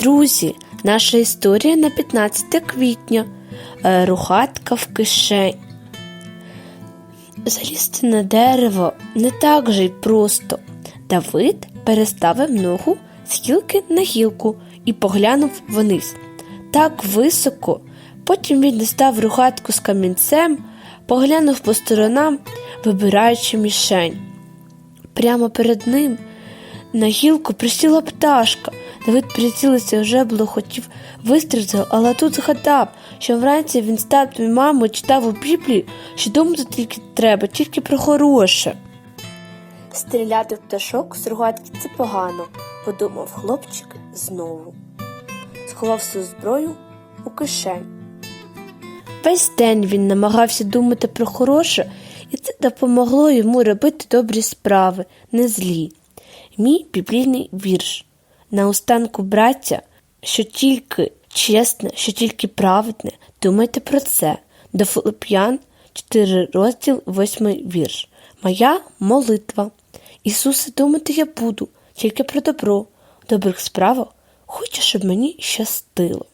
Друзі, наша історія на 15 квітня. Е, Рухатка в кишень. Залізти на дерево не так же й просто. Давид переставив ногу з гілки на гілку і поглянув вниз. Так високо. Потім він дістав рухатку з камінцем, поглянув по сторонам, вибираючи мішень. Прямо перед ним на гілку присіла пташка. Давид прицілився вже було хотів вистрілити, але тут згадав, що вранці він став твою маму читав у Біблії, що думати тільки треба, тільки про хороше. Стріляти в пташок з рогатки це погано, подумав хлопчик знову. Сховав свою зброю у кишень. Весь день він намагався думати про хороше, і це допомогло йому робити добрі справи, не злі. Мій біблійний вірш. Наостанку, браття, що тільки чесне, що тільки праведне, думайте про це. До Филип'ян 4 розділ 8 вірш. Моя молитва. Ісусе, думати я буду, тільки про добро, добрих справах хочу, щоб мені щастило.